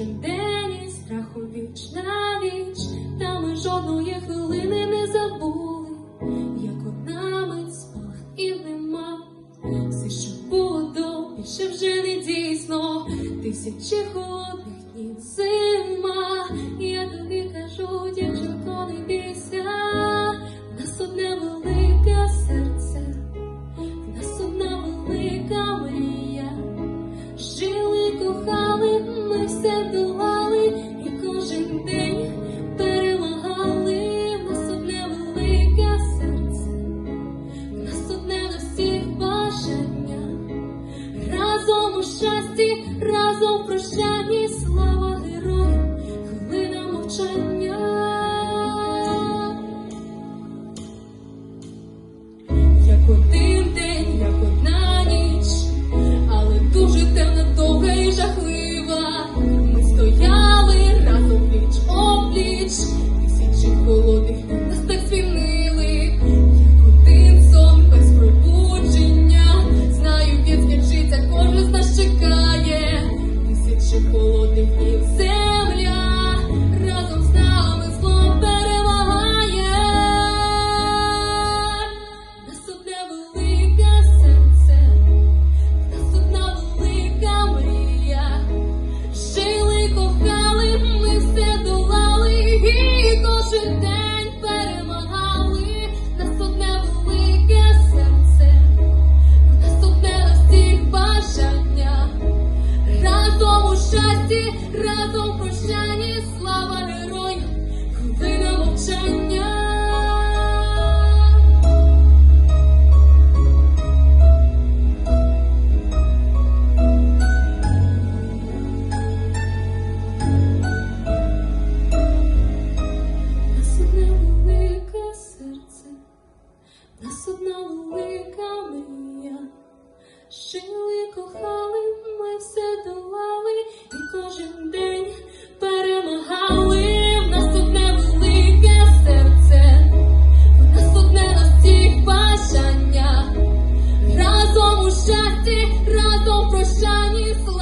кожен день і страху віч на віч, та ми жодної хвилини не забули, як одна мить спалах і нема. Все, що було до, більше вже не дійсно, тисячі холодних днів зима. Кохали, ми все долали, і кожен день перемагали. В нас одне велике серце, в нас одне на всіх бажання. Разом у щасті, разом в прощанні, слава героям, хвилина мовчання. Як один у прощанні слава героям, хвилина мовчання. Нас одна серце, нас велика мрія, жили кохали. Все долали і кожен день. Não brush on you.